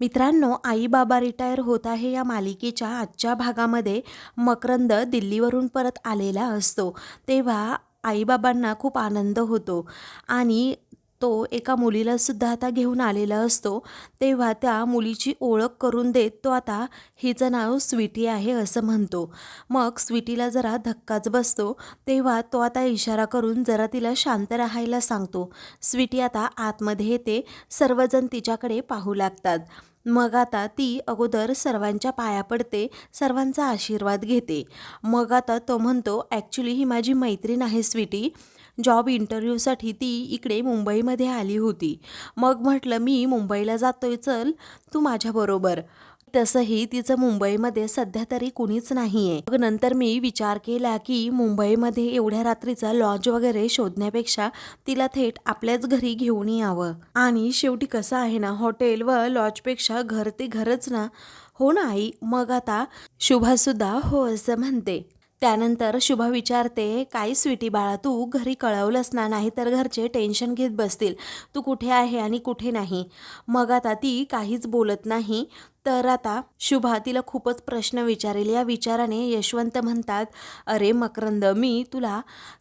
मित्रांनो आईबाबा रिटायर होत आहे या मालिकेच्या आजच्या भागामध्ये मकरंद दिल्लीवरून परत आलेला असतो. तेव्हा आईबाबांना खूप आनंद होतो आणि तो एका मुलीला सुद्धा आता घेऊन आलेला असतो. तेव्हा त्या मुलीची ओळख करून देत तो आता हिचं नाव स्वीटी आहे असं म्हणतो. मग स्वीटीला जरा धक्काच बसतो. तेव्हा तो आता इशारा करून जरा तिला शांत राहायला सांगतो. स्वीटी आता आतमध्ये येते. सर्वजण तिच्याकडे पाहू लागतात. मग आता ती अगोदर सर्वांच्या पाया पडते सर्वांचा आशीर्वाद घेते. मग आता तो म्हणतो ॲक्च्युली ही माझी मैत्रीण आहे स्वीटी. जॉब इंटरव्ह्यूसाठी ती इकडे मुंबईमध्ये आली होती. मग म्हटलं मी मुंबईला जातोय चल. तू माझ्याबरोबर तसंही तिचं मुंबईमध्ये सध्या तरी कुणीच नाही आहे मग नंतर मी विचार केला की मुंबईमध्ये एवढ्या रात्रीचा लॉज वगैरे शोधण्यापेक्षा तिला थेट आपल्याच घरी घेऊन यावं. आणि शेवटी कसं आहे ना हॉटेल व लॉजपेक्षा घर ते घरच ना? हो ना आई मग आता शुभासुद्धा हो असं म्हणते. त्यानंतर शुभा विचारते काय स्वीटी बाळा तू घरी कळवलंस ना? नाही तर घरचे टेन्शन घेत बसतील. तू कुठे आहे आणि कुठे नाही? मग आता ती काहीच बोलत नाही. तर आता शुभा तिला खूपच प्रश्न विचारेल. या विचाराने यशवंत म्हणतात अरे मकरंद मी तुला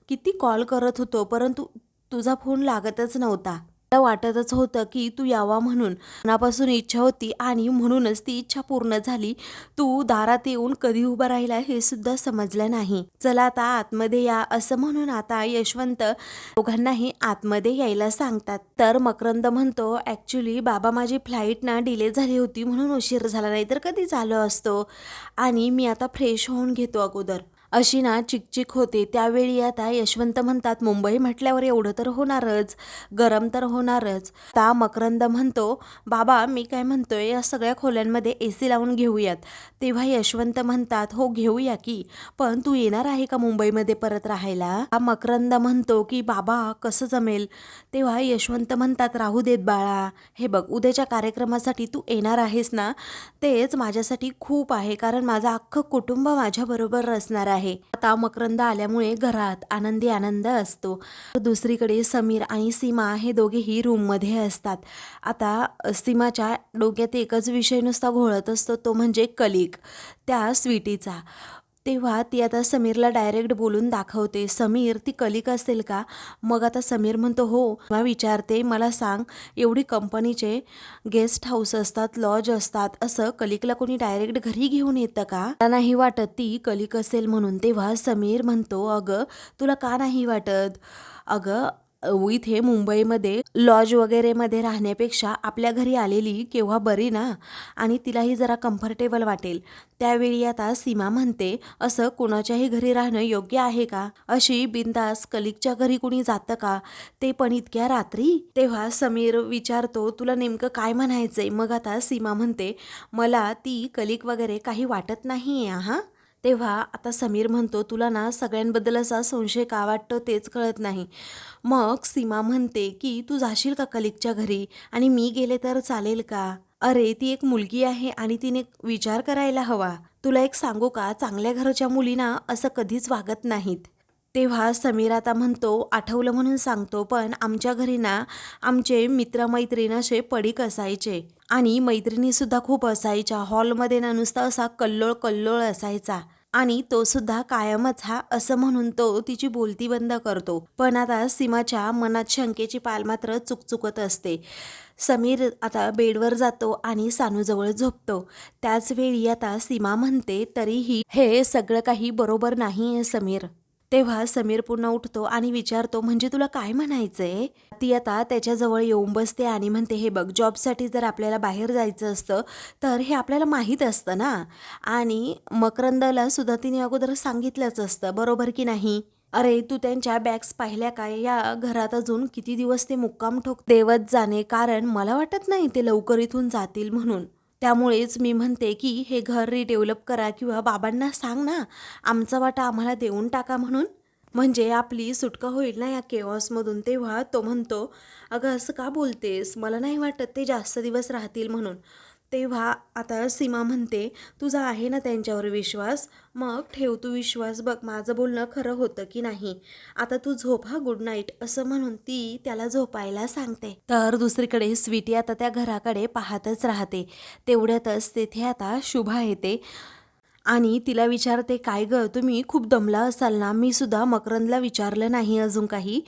किती कॉल करत होतो परंतु तुझा फोन लागतच नव्हता. मला वाटतच होतं की तू यावा म्हणून. मनापासून इच्छा होती आणि म्हणूनच ती इच्छा पूर्ण झाली. तू दारात येऊन कधी उभा राहिला हे सुद्धा समजलं नाही. चला आता आतमध्ये या असं म्हणून आता यशवंत दोघांनाही आतमध्ये यायला सांगतात. तर मकरंद म्हणतो ॲक्च्युली बाबा माझी फ्लाईट ना डिले झाली होती म्हणून उशीर झाला नाही तर कधी झालं असतो? आणि मी आता फ्रेश होऊन घेतो अगोदर. अशी ना चिकचिक होते. त्यावेळी आता यशवंत म्हणतात मुंबई म्हटल्यावर एवढं तर होणारच गरम तर होणारच ता मकरंद म्हणतो बाबा मी काय म्हणतोय या सगळ्या खोल्यांमध्ये ए सी लावून घेऊयात तेव्हा यशवंत म्हणतात हो घेऊया की. पण तू येणार आहे का मुंबईमध्ये परत राहायला हा मकरंद म्हणतो की बाबा कसं जमेल तेव्हा यशवंत म्हणतात राहू देत बाळा. हे बघ उद्याच्या कार्यक्रमासाठी तू येणार आहेस ना? तेच माझ्यासाठी खूप आहे कारण माझं अख्खं कुटुंब माझ्याबरोबर असणार आहे. आता मकरंद आल्यामुळे घरात आनंदी आनंद असतो. दुसरीकडे समीर आणि सीमा हे दोघेही रूममध्ये असतात. आता सीमाच्या डोक्यात एकच विषय नुसता घोळत असतो तो म्हणजे कलिक त्या स्वीटीचा. तेव्हा ती आता समीरला डायरेक्ट बोलून दाखवते. समीर ती कलिक असेल का? मग आता समीर म्हणतो हो मग विचारते मला सांग एवढी कंपनीचे गेस्ट हाऊस असतात लॉज असतात असं कलिकला कोणी डायरेक्ट घरी घेऊन येतं का? मला नाही वाटत ती कलिक असेल म्हणून. तेव्हा समीर म्हणतो अगं तुला का नाही वाटत? अगं इथे मुंबईमध्ये लॉज वगैरेमध्ये राहण्यापेक्षा आपल्या घरी आलेली केव्हा बरी ना? आणि तिलाही जरा कम्फर्टेबल वाटेल. त्यावेळी आता सीमा म्हणते असं कोणाच्याही घरी राहणं योग्य आहे का? अशी बिंदास कलिकच्या घरी कुणी जातं का? ते पण इतक्या रात्री? तेव्हा समीर विचारतो तुला नेमकं काय म्हणायचंय? मग आता सीमा म्हणते मला ती कलिक वगैरे काही वाटत नाही आहे हां? तेव्हा आता समीर म्हणतो तुला ना सगळ्यांबद्दल असा संशय का वाटतो तेच कळत नाही. मग सीमा म्हणते की तू जाशील का कलिकच्या घरी? आणि मी गेले तर चालेल का? अरे ती एक मुलगी आहे आणि तिने विचार करायला हवा. तुला एक सांगू का चांगल्या घरच्या मुलींना असं कधीच वागत नाहीत. तेव्हा समीर आता म्हणतो आठवलं म्हणून सांगतो पण आमच्या घरी ना आमचे मित्रमैत्रीण असे पडीक असायचे. आणि मैत्रिणीसुद्धा खूप असायच्या. हॉलमध्ये ना नुसता असा कल्लोळ कल्लोळ असायचा. आणि तो सुद्धा कायमच हा असं म्हणून तो तिची बोलती बंद करतो. पण आता सीमाच्या मनात शंकेची पाल मात्र चुकचुकत असते. समीर आता बेडवर जातो आणि सानूजवळ झोपतो. त्याच वेळी आता सीमा म्हणते तरीही हे सगळं काही बरोबर नाही आहे समीर. तेव्हा समीर पुन्हा उठतो आणि विचारतो म्हणजे तुला काय म्हणायचंय? ती आता त्याच्याजवळ येऊन बसते आणि म्हणते हे बघ जॉबसाठी जर आपल्याला बाहेर जायचं असतं तर हे आपल्याला माहीत असतं ना? आणि मकरंदला सुद्धा तिने अगोदर सांगितलंच असतं बरोबर की नाही? अरे तू त्यांच्या बॅग्स पाहिल्या काय? या घरात अजून किती दिवस ते मुक्काम ठोक देवत जाणे? कारण मला वाटत नाही ते लवकर इथून जातील म्हणून. त्यामुळेच मी म्हणते की हे घर रिडेव्हलप करा किंवा बाबांना सांग ना आमचा वाटा आम्हाला देऊन टाका म्हणून. म्हणजे आपली सुटका होईल ना या केवॉसमधून तेव्हा तो म्हणतो अगं असं का बोलतेस? मला नाही वाटत ते जास्त दिवस राहतील म्हणून. तेव्हा आता सीमा म्हणते तुझा आहे ना त्यांच्यावर विश्वास? मग ठेव तू विश्वास. बघ माझं बोलणं खरं होतं की नाही? आता तू झोप हा? गुड नाईट असं म्हणून ती त्याला झोपायला सांगते. तर दुसरीकडे स्वीटी आता त्या घराकडे पाहतच राहते. तेवढ्यातच तेथे आता शुभा येते. आणि तिला विचारते काय गं तुम्ही खूप दमला असाल ना? मी सुद्धा मकरंदला विचारलं नाही अजून काही.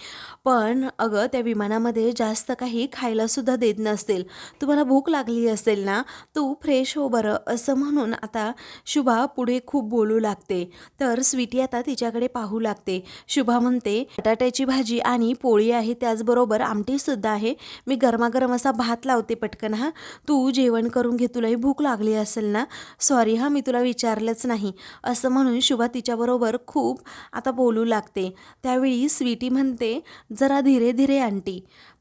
पण अगं त्या विमानामध्ये जास्त काही खायलासुद्धा देत नसतील. तुम्हाला भूक लागली असेल ना? तू फ्रेश हो बरं. असं म्हणून आता शुभा पुढे खूप बोलू लागते. तर स्वीटी आता तिच्याकडे पाहू लागते. शुभा म्हणते बटाट्याची भाजी आणि पोळी आहे त्याचबरोबर आमटीसुद्धा आहे. मी गरमागरम असा भात लावते पटकन हा. तू जेवण करून घे तुलाही भूक लागली असेल ना? सॉरी हा मी तुला विचार विचारलंच नाही. असं म्हणून शुभा तिच्याबरोबर खूप आता बोलू लागते. त्यावेळी स्वीटी म्हणते जरा धीरे धीरे आंटी.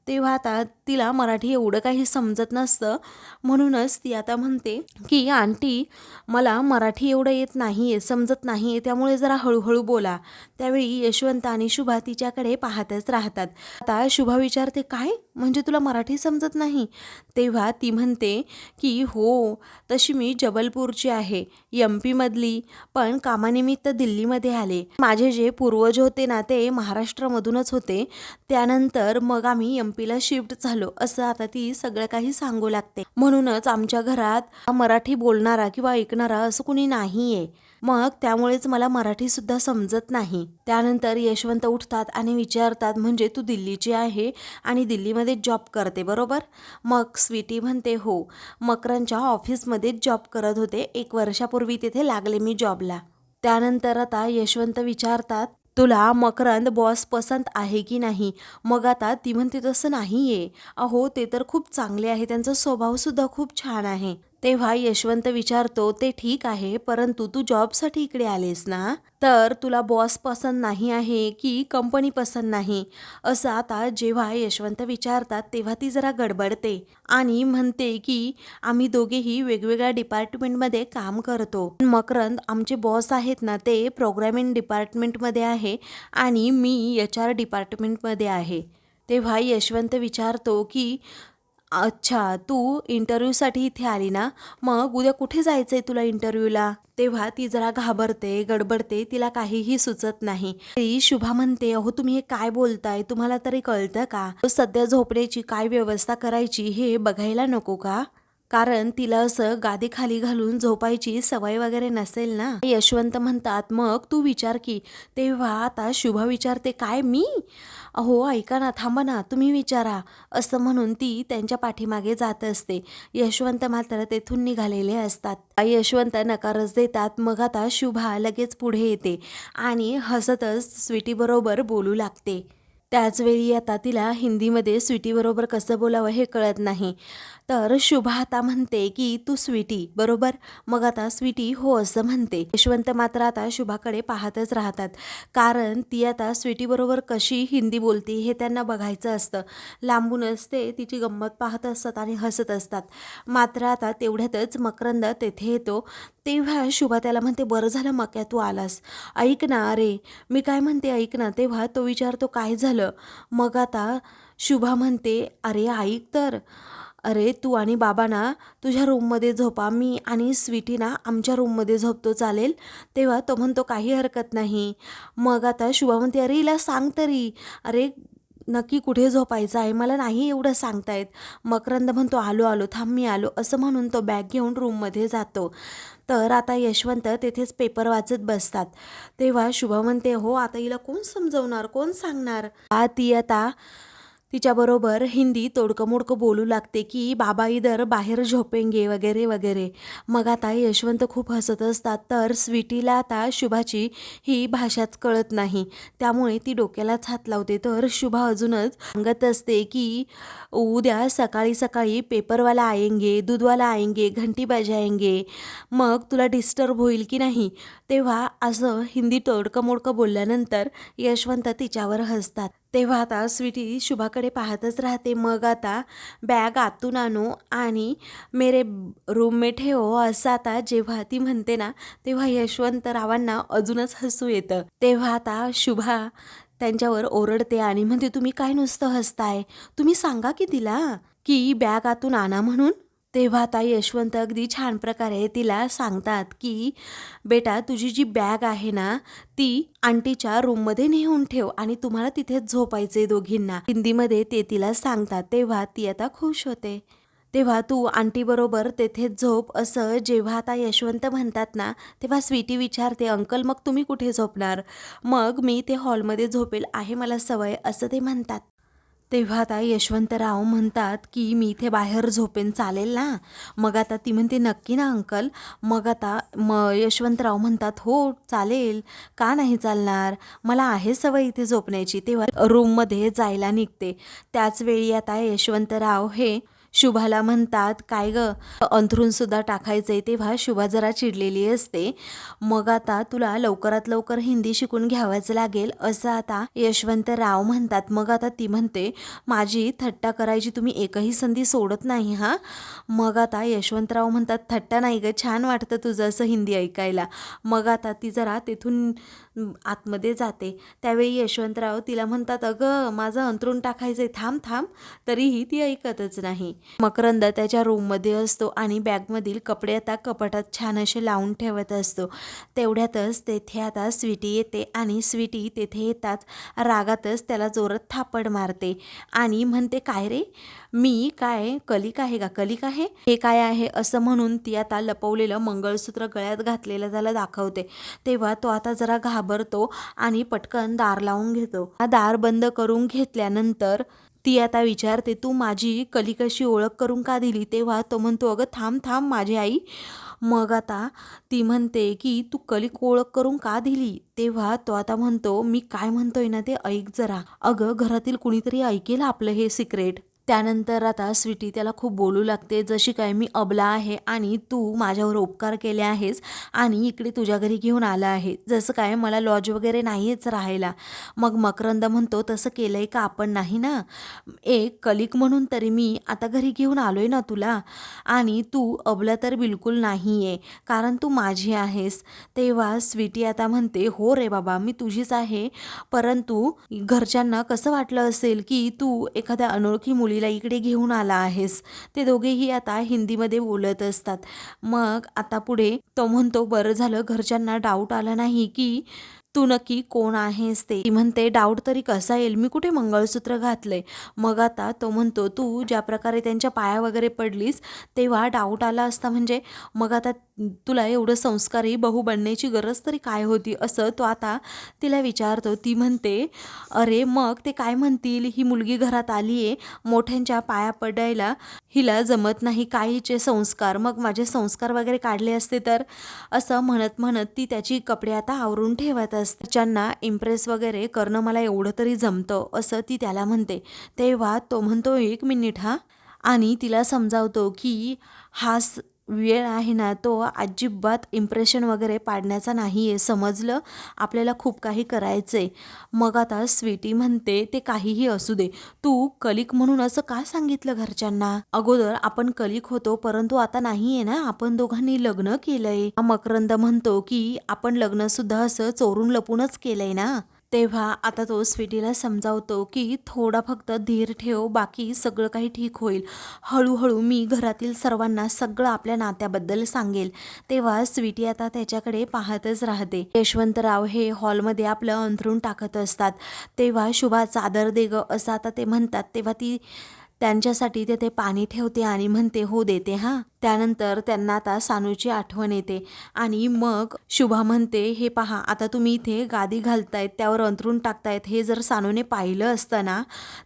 तेव्हा आता तिला मराठी एवढं काही समजत नसतं. म्हणूनच ती आता म्हणते की आंटी मला मराठी एवढं येत नाही आहे समजत नाही आहे त्यामुळे जरा हळूहळू बोला. त्यावेळी यशवंत आणि शुभा तिच्याकडे पाहतच राहतात. आता शुभा विचारते काय? म्हणजे तुला मराठी समजत नाही? तेव्हा ती म्हणते की हो तशी मी जबलपूरची आहे एम पीमधली पण कामानिमित्त दिल्लीमध्ये आले. माझे जे पूर्वज होते ना ते महाराष्ट्रामधूनच होते. त्यानंतर मग आम्ही एम पीला शिफ्ट झालो. असं आता ती सगळं काही सांगू लागते. म्हणूनच आमच्या घरात मराठी बोलणारा किंवा ऐकणारा असं कुणी नाहीये. मग त्यामुळेच मला मराठी सुद्धा समजत नाही. त्यानंतर यशवंत उठतात आणि विचारतात म्हणजे तू दिल्लीची आहे आणि दिल्लीमध्ये जॉब करते बरोबर? मग स्वीटी म्हणते हो. मकरांच्या ऑफिसमध्येच जॉब करत होते. एक वर्षापूर्वी तिथे लागले मी जॉबला. त्यानंतर आता यशवंत विचारतात तुला मकरंद बॉस पसंत आहे की नाही? मग आता ती म्हणते तसं नाही आहे अहो ते तर खूप चांगले आहे. त्यांचा स्वभावसुद्धा खूप छान आहे. तेव्हा यशवंत विचारतो ते ठीक आहे परंतु तू जॉबसाठी इकडे आलेस ना? तर तुला बॉस पसंत नाही आहे की कंपनी पसंत नाही? असं आता जेव्हा यशवंत विचारतात तेव्हा ती जरा गडबडते आणि म्हणते की आम्ही दोघेही वेगवेगळ्या डिपार्टमेंटमध्ये काम करतो. मकरंद आमचे बॉस आहेत ना ते प्रोग्रॅमिंग डिपार्टमेंटमध्ये आहे आणि मी एच आर डिपार्टमेंटमध्ये आहे. तेव्हा यशवंत विचारतो की अच्छा तू इंटरव्ह्यूसाठी इथे आली ना? मग उद्या कुठे जायचं आहे तुला इंटरव्ह्यूला? तेव्हा ती जरा घाबरते गडबडते तिला काहीही सुचत नाही. ती शुभा म्हणते अहो तुम्ही हे काय बोलताय? तुम्हाला तरी कळतं का? सध्या झोपण्याची काय व्यवस्था करायची हे बघायला नको का? कारण तिला असं गादी खाली घालून झोपायची सवय वगैरे नसेल ना? यशवंत म्हणतात मग तू विचार की तेव्हा आता शुभा विचारते काय मी? अहो ऐका ना थांबा ना तुम्ही विचारा असं म्हणून ती त्यांच्या पाठीमागे जात असते. यशवंत मात्र तेथून निघालेले असतात. यशवंत नकारच देतात मग आता शुभा लगेच पुढे येते आणि हसतच स्वीटीबरोबर बोलू लागते. त्याचवेळी आता तिला हिंदीमध्ये स्वीटीबरोबर कसं बोलावं हे कळत नाही. तर शुभा आता म्हणते की तू स्वीटी बरोबर? मग आता स्वीटी हो असं म्हणते. यशवंत मात्र आता शुभाकडे पाहतच राहतात. कारण ती आता स्वीटीबरोबर कशी हिंदी बोलते हे त्यांना बघायचं असतं. लांबूनच ते तिची गंमत पाहत असतात आणि हसत असतात. मात्र आता तेवढ्यातच मकरंद तेथे येतो. तेव्हा शुभा त्याला म्हणते बरं झालं मक्या तू आलास. ऐक ना अरे मी काय म्हणते ऐक ना. तेव्हा तो विचारतो काय झालं? मग आता शुभा म्हणते अरे ऐक तर. अरे तू आणि बाबा ना तुझ्या रूममध्ये झोपा. मी आणि स्वीटी ना आमच्या रूममध्ये झोपतो चालेल? तेव्हा तो म्हणतो काही हरकत नाही. मग आता शुभा म्हणते अरे हिला सांग तरी. अरे नक्की कुठे झोपायचं आहे? मला नाही एवढं सांगतायत. मकरंद म्हणतो आलो आलो थांब मी आलो. असं म्हणून तो बॅग घेऊन रूममध्ये जातो. तर आता यशवंत तेथेच पेपर वाचत बसतात. तेव्हा शुभा म्हणते हो आता हिला कोण समजवणार? कोण सांगणार? आ ती आता तिच्याबरोबर हिंदी तोडकं मोडकं बोलू लागते की बाबा इधर बाहेर झोपेंगे वगैरे वगैरे. मग आता यशवंत खूप हसत असतात तर स्वीटीला आता शुभाची ही भाषाच कळत नाही. त्यामुळे ती डोक्यालाच हात लावते. तर शुभा अजूनच सांगत असते की उद्या सकाळी सकाळी पेपरवाला आएंगे दूधवाला आएंगे घंटी बजाएंगे. मग तुला डिस्टर्ब होईल की नाही? तेव्हा असं हिंदी तोडकं मोडकं बोलल्यानंतर यशवंत तिच्यावर हसतात. तेव्हा आता स्वीटी शुभाकडे पाहतच राहते. मग आता बॅग आतून आणू आणि मेरे रूममेट हे हो असं आता जेव्हा ती म्हणते ना तेव्हा यशवंतरावांना अजूनच हसू येतं. तेव्हा आता शुभा त्यांच्यावर ओरडते आणि म्हणते तुम्ही काय नुसतं हसताय? तुम्ही सांगा की तिला की बॅग आतून आणा म्हणून. तेव्हा आता यशवंत अगदी छान प्रकारे तिला सांगतात की बेटा तुझी जी बॅग आहे ना ती आंटीच्या रूममध्ये नेऊन ठेव आणि तुम्हाला तिथेच झोपायचे दोघींना. हिंदीमध्ये ते तिला सांगतात तेव्हा ती आता खुश होते. तेव्हा तू आंटीबरोबर तेथेच झोप असं जेव्हा आता यशवंत म्हणतात ना तेव्हा स्वीटी विचारते अंकल मग तुम्ही कुठे झोपणार? मग मी ते हॉलमध्ये झोपेल आहे मला सवय असं ते म्हणतात. तेव्हा आता यशवंतराव म्हणतात की मी इथे बाहेर झोपेन चालेल ना? मग आता ती म्हणते नक्की ना अंकल. मग आता म यशवंतराव म्हणतात हो चालेल. का नाही चालणार? मला आहे सवय इथे झोपण्याची. तेव्हा रूममध्ये जायला निघते. त्याचवेळी आता यशवंतराव हे शुभाला म्हणतात काय ग? अंथरून सुद्धा टाकायचंय तेव्हा शुभा जरा चिडलेली असते. मग आता तुला लवकरात लवकर हिंदी शिकून घ्यावंच लागेल असं आता यशवंतराव म्हणतात. मग आता ती म्हणते माझी थट्टा करायची तुम्ही एकही संधी सोडत नाही हा? मग आता यशवंतराव म्हणतात थट्टा नाही ग छान वाटतं तुझं असं हिंदी ऐकायला. मग आता ती जरा तेथून आतमध्ये जाते. त्यावेळी यशवंतराव तिला म्हणतात अगं माझं अंतरून टाकायचंय थांब थांब तरीही ती ऐकतच नाही. मकरंद त्याच्या रूममध्ये असतो आणि बॅगमधील कपडे आता कपाटात छान असे लावून ठेवत असतो. तेवढ्यातच तेथे आता स्वीटी येते आणि स्वीटी तेथे येताच रागातच त्याला जोरात थापड मारते. आणि म्हणते काय रे? मी काय? कलिक आहे का? कलिक आहे? हे काय आहे? असं म्हणून ती आता लपवलेलं मंगळसूत्र गळ्यात घातलेलं त्याला दाखवते. तेव्हा तो आता जरा घाबरतो आणि पटकन दार लावून घेतो. हा दार बंद करून घेतल्यानंतर ती आता विचारते तू माझी कलिकाशी ओळख करून का दिली? तेव्हा तो म्हणतो अगं थांब थांब माझी आई. मग आता ती म्हणते की तू कलिक ओळख करून का दिली? तेव्हा तो आता म्हणतो मी काय म्हणतोय ना ते ऐक जरा. अगं घरातील कुणीतरी ऐकेल आपलं हे सिक्रेट. त्यानंतर आता स्वीटी त्याला खूप बोलू लागते. जशी काय मी अबला आहे आणि तू माझ्यावर उपकार केले आहेस आणि इकडे तुझ्या घरी घेऊन आला आहे. जसं काय मला लॉज वगैरे नाहीच राहायला. मग मकरंद म्हणतो तसं केलं आहे का आपण नाही ना? एक कलिक म्हणून तरी मी आता घरी घेऊन आलो आहे ना तुला. आणि तू अबला तर बिलकुल नाही आहे कारण तू माझी आहेस. तेव्हा स्वीटी आता म्हणते हो रे बाबा मी तुझीच आहे. परंतु घरच्यांना कसं वाटलं असेल की तू एखाद्या अनोळखी मुली मुलीला इकडे घेऊन आला आहेस. ते दोघेही आता हिंदीमध्ये बोलत असतात. मग आता पुढे तो म्हणतो बरं झालं घरच्यांना डाऊट आला नाही की तू नक्की कोण आहेस ते. ती म्हणते डाऊट तरी कसा येईल? मी कुठे मंगळसूत्र घातलंय? मग आता तो म्हणतो तू ज्या प्रकारे त्यांच्या पाया वगैरे पडलीस तेव्हा डाऊट आला असता म्हणजे? मग आता तुला एवढं संस्कारी बहू बनण्याची गरज तरी काय होती? असं तो आता तिला विचारतो. ती म्हणते अरे मग ते काय म्हणतील? ही मुलगी घरात आली आहे मोठ्यांच्या पाया पडायला हिला जमत नाही काहीचे संस्कार. मग माझे संस्कार वगैरे काढले असते तर? असं म्हणत म्हणत ती त्याची कपडे आता आवरून ठेवत असते. ज्यांना इम्प्रेस वगैरे करणं मला एवढं तरी जमतं असं ती त्याला म्हणते. तेव्हा तो म्हणतो एक मिनिट हा. आणि तिला समजावतो की हा स- वेळ आहे ना तो अजिबात इम्प्रेशन वगैरे पाडण्याचा नाही आहे समजलं? आपल्याला खूप काही करायचं आहे मग आता स्वीटी म्हणते ते काहीही असू दे. तू कलिक म्हणून असं का सांगितलं घरच्यांना? अगोदर आपण कलिक होतो परंतु आता नाही आहे ना. आपण दोघांनी लग्न केलंय. मकरंद म्हणतो की आपण लग्न सुद्धा असं चोरून लपूनच केलंय ना. तेव्हा आता तो स्वीटीला समजावतो की थोडा फक्त धीर ठेव बाकी सगळं काही ठीक होईल. हळूहळू मी घरातील सर्वांना सगळं आपल्या नात्याबद्दल सांगेल. तेव्हा स्वीटी आता त्याच्याकडे पाहतच राहते. यशवंतराव हे हॉलमध्ये आपलं अंथरून टाकत असतात. तेव्हा शुभा चादर दे ग असं आता ते म्हणतात. तेव्हा ती त्यांच्यासाठी तेथे पाणी ठेवते आणि म्हणते हो देते हां. त्यानंतर त्यांना आता सानूची आठवण येते. आणि मग शुभा म्हणते हे पहा आता तुम्ही इथे गादी घालतायत त्यावर अंतरून टाकतायत हे जर सानूने पाहिलं असतं ना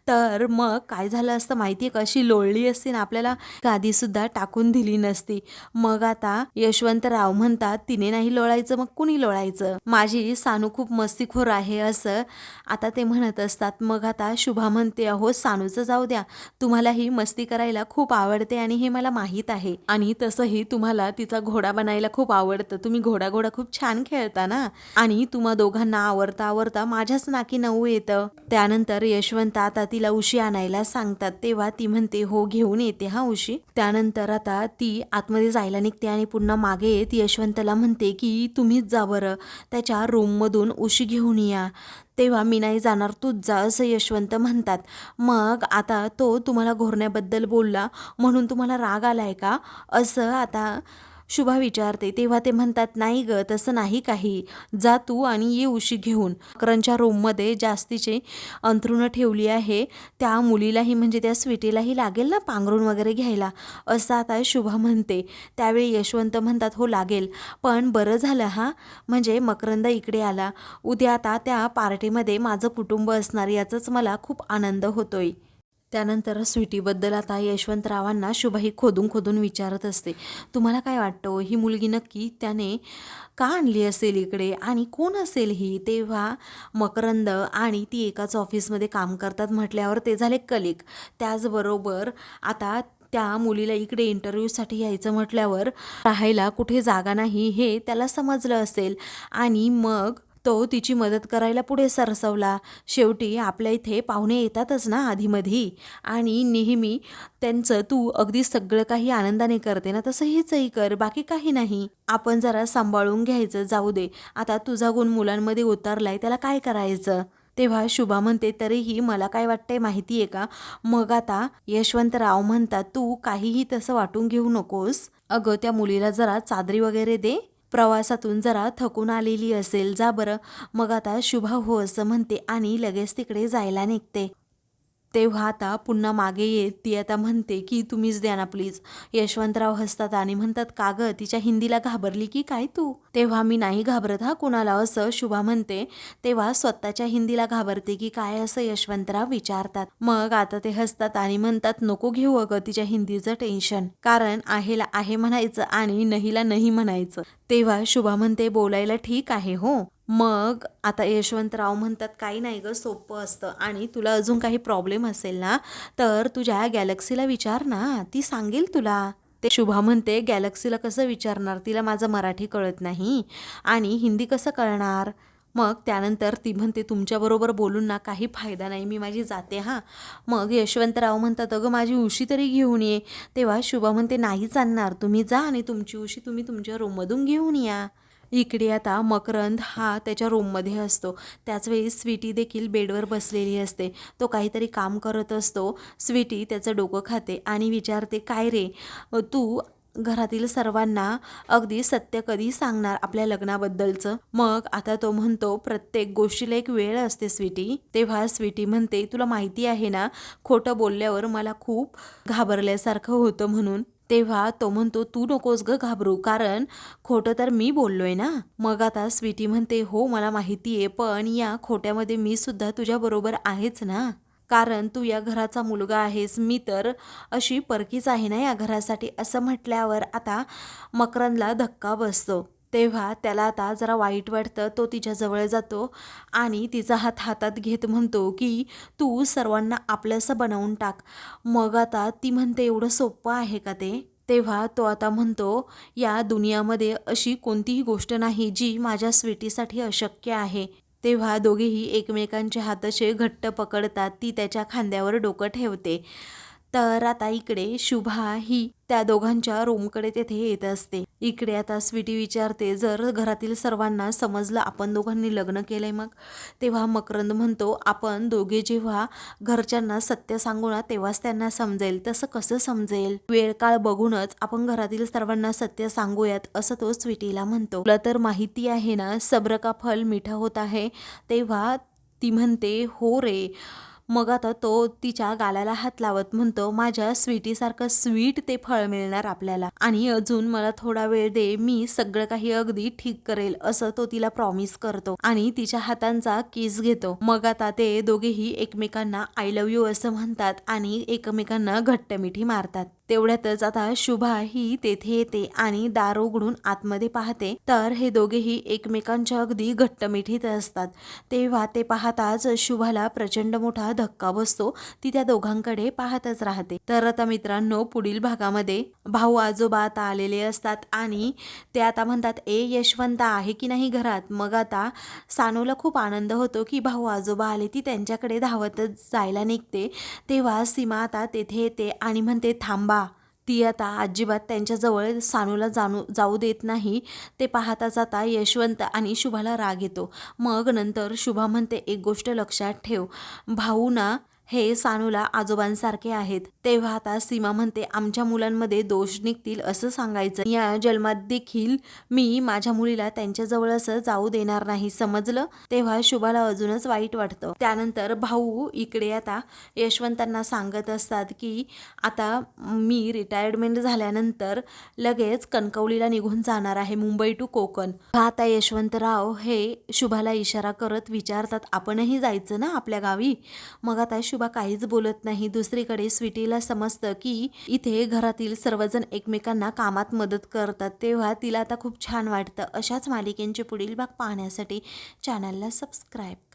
तर मग काय झालं असतं माहिती आहे कशी लोळली असती ना आपल्याला गादीसुद्धा टाकून दिली नसती. मग आता यशवंतराव म्हणतात तिने नाही लोळायचं मग कुणी लोळायचं? माझी सानू खूप मस्तीखोर आहे असं. आता ते म्हणत असतात. मग आता शुभा म्हणते अहो सानूचं जाऊ द्या. तुम्हाला ही मस्ती करायला खूप आवडते आणि हे मला माहीत आहे. आणि तसंही तुम्हाला तिचा घोडा बनायला खूप आवडतं. तुम्ही घोडा घोडा खूप छान खेळता ना? आणि तुम्हा दोघांना आवडता आवडता माझ्याच नाकी नऊ येतं. त्यानंतर यशवंत आता तिला उशी आणायला सांगतात. तेव्हा ती म्हणते हो घेऊन येते हा उशी. त्यानंतर आता ती आतमध्ये जायला निघते आणि पुन्हा मागे येत. यशवंतला म्हणते की तुम्हीच जा बरं. त्याच्या रूममधून उशी घेऊन या. तेव्हा मी नाही जाणार तूच जा असं यशवंत म्हणतात. मग आता तो तुम्हाला घोरण्याबद्दल बोलला म्हणून तुम्हाला राग आलाय का? असं आता शुभा विचारते तेव्हा ते म्हणतात नाही ग तसं नाही काही. जा तू आणि ये उशी घेऊन. अकरांच्या रूममध्ये जास्तीचे अंथरुणं ठेवली आहे. त्या मुलीलाही म्हणजे त्या स्वीटीलाही लागेल ना पांघरून वगैरे घ्यायला? असं आता शुभा म्हणते. त्यावेळी यशवंत म्हणतात हो लागेल. पण बरं झालं हा. म्हणजे मकरंद इकडे आला. उद्या आता त्या पार्टीमध्ये माझं कुटुंब असणार याचाच मला खूप आनंद होतोय. त्यानंतर स्वीटीबद्दल आता यशवंतरावांना शुभाही खोदून खोदून विचारत असते. तुम्हाला काय वाटतं? ही मुलगी नक्की त्याने का आणली असेल इकडे? आणि कोण असेल ही? तेव्हा मकरंद आणि ती एकाच ऑफिसमध्ये काम करतात म्हटल्यावर ते झाले कलिक. त्याचबरोबर आता त्या मुलीला इकडे इंटरव्ह्यूसाठी यायचं म्हटल्यावर राहायला कुठे जागा नाही हे त्याला समजलं असेल. आणि मग तो तिची मदत करायला पुढे सरसवला. शेवटी आपल्या इथे पाहुणे येतातच ना आधीमधी. आणि नेहमी त्यांचं तू अगदी सगळं काही आनंदाने करते ना तसं हेचही कर बाकी काही नाही. आपण जरा सांभाळून घ्यायचं जाऊ दे. आता तुझा गुण मुलांमध्ये उतरलाय त्याला काय करायचं? तेव्हा शुभा म्हणते तरीही मला काय वाटतंय माहिती आहे का? मग आता यशवंतराव म्हणतात तू काहीही तसं वाटून घेऊ नकोस. अगं त्या मुलीला जरा चादरी वगैरे दे. प्रवासातून जरा थकून आलेली असेल जा बरं. मग आता शुभा हो असं म्हणते आणि लगेच तिकडे जायला निघते. तेव्हा आता पुन्हा मागे येत ती आता म्हणते की तुम्हीच द्या ना प्लीज यशवंतराव हसतात आणि म्हणतात का गं तिच्या हिंदीला घाबरली की काय तू? तेव्हा मी नाही घाबरत हा कुणाला? असं शुभा म्हणते तेव्हा स्वतःच्या हिंदीला घाबरते की काय? असं यशवंतराव विचारतात. मग आता ते हसतात आणि म्हणतात नको घेऊ अगं तिच्या हिंदीचं टेन्शन कारण आहेला आहे म्हणायचं आणि नहीला नाही म्हणायचं. तेव्हा शुभा म्हणते बोलायला ठीक आहे हो. मग आता यशवंतराव म्हणतात काही नाही गं सोपं असतं. आणि तुला अजून काही प्रॉब्लेम असेल ना तर तुझ्या गॅलेक्सीला विचार ना ती सांगेल तुला. ते शुभा म्हणते गॅलेक्सीला कसं विचारणार? तिला माझं मराठी कळत नाही. आणि हिंदी कसं कळणार? मग त्यानंतर ती म्हणते तुमच्याबरोबर बोलून ना काही फायदा नाही मी माझी जाते हां. मग यशवंतराव म्हणतात अगं माझी उशी तरी घेऊन ये. तेव्हा शुभा म्हणते नाहीच आणणार तुम्ही जा आणि तुमची उशी तुम्ही तुमच्या रूममधून घेऊन या. इकडे आता मकरंद हा त्याच्या रूममध्ये असतो. त्याचवेळी स्वीटी देखील बेडवर बसलेली असते. तो काहीतरी काम करत असतो. स्वीटी त्याचं डोकं खाते आणि विचारते काय रे तू घरातील सर्वांना अगदी सत्य कधी सांगणार आपल्या लग्नाबद्दलचं? मग आता तो म्हणतो प्रत्येक गोष्टीला एक वेळ असते स्वीटी. तेव्हा स्वीटी म्हणते तुला माहिती आहे ना खोटं बोलल्यावर मला खूप घाबरल्यासारखं होतं म्हणून. तेव्हा तो म्हणतो तू नकोस ग घाबरू कारण खोटं तर मी बोललोय ना. मग आता स्वीटी म्हणते हो मला माहिती आहे पण या खोट्यामध्ये मी सुद्धा तुझ्याबरोबर आहेच ना. कारण तू या घराचा मुलगा आहेस मी तर अशी परकीच आहे ना या घरासाठी असं म्हटल्यावर आता मकरंदला धक्का बसतो. तेव्हा त्याला आता जरा वाईट वाटतं तो तिच्याजवळ जातो आणि तिचा हात हातात घेत म्हणतो की तू सर्वांना आपलंसं बनवून टाक. मग आता ती म्हणते एवढं सोपं आहे का ते? तेव्हा तो आता म्हणतो या दुनियामध्ये अशी कोणतीही गोष्ट नाही जी माझ्या स्वीटीसाठी अशक्य आहे. तेव्हा दोघेही एकमेकांचे हात असे घट्ट पकडतात ती त्याच्या खांद्यावर डोकं ठेवते. तर आता इकडे शुभा ही त्या दोघांच्या रूमकडे तेथे येत असते. इकडे आता स्वीटी विचारते जर घरातील सर्वांना समजलं आपण दोघांनी लग्न केलंय मग? तेव्हा मकरंद म्हणतो आपण दोघे जेव्हा घरच्यांना सत्य सांगू ना तेव्हाच त्यांना समजेल. तसं कसं समजेल? वेळ काळ बघूनच आपण घरातील सर्वांना सत्य सांगूयात असं तो स्वीटीला म्हणतो. तुला तर माहिती आहे ना सब्र का फल मिठा होत आहे. तेव्हा ती म्हणते हो रे. मग आता तो तिच्या गालाला हात लावत म्हणतो माझ्या स्वीटीसारखं स्वीट ते फळ मिळणार आपल्याला. आणि अजून मला थोडा वेळ दे मी सगळं काही अगदी ठीक करेल असं तो तिला प्रॉमिस करतो आणि तिच्या हातांचा किस घेतो. मग आता ते दोघेही एकमेकांना आय लव्ह यू असं म्हणतात आणि एकमेकांना घट्ट मिठी मारतात. तेवढ्यातच आता शुभा ही तेथे येते आणि दार उघडून आतमध्ये पाहते. तर हे दोघेही एकमेकांच्या अगदी घट्ट मिठीत असतात. तेव्हा ते पाहताच शुभाला प्रचंड मोठा धक्का बसतो. ती त्या दोघांकडे पाहतच राहते. तर आता मित्रांनो पुढील भागामध्ये भाऊ आजोबा आता आलेले असतात आणि ते आता म्हणतात ए यशवंत आहे की नाही घरात? मग आता सानूला खूप आनंद होतो की भाऊ आजोबा आले ती त्यांच्याकडे धावतच जायला निघते. तेव्हा सीमा आता तेथे येते आणि म्हणते थांबा ती आता अजिबात त्यांच्याजवळ सानूला जाणू जाऊ देत नाही. ते पाहता जाता यशवंत आणि शुभाला राग येतो. मग नंतर शुभा म्हणते एक गोष्ट लक्षात ठेव. भाऊ ना हे सानूला आजोबांसारखे आहेत. तेव्हा आता सीमा म्हणते आमच्या मुलांमध्ये दोष निघतील असं सांगायचं. या जन्मात देखील मी माझ्या मुलीला त्यांच्याजवळ असं जाऊ देणार नाही. समजलं? तेव्हा शुभाला अजूनच वाईट वाटतं. त्यानंतर भाऊ इकडे आता यशवंतांना सांगत असतात की आता मी रिटायर्डमेंट झाल्यानंतर लगेच कणकवलीला निघून जाणार आहे मुंबई टू कोकण. आता यशवंतराव हे शुभाला इशारा करत विचारतात आपणही जायचं ना आपल्या गावी? मग आता शुभा काहीच बोलत नाही. दुसरीकडे स्वीटीला समजतं की इथे घरातील सर्वजण एकमेकांना कामात मदत करतात. तेव्हा तिला आता खूप छान वाटतं. अशाच मालिकेंचे पुढील भाग पाहण्यासाठी चॅनलला सबस्क्राईब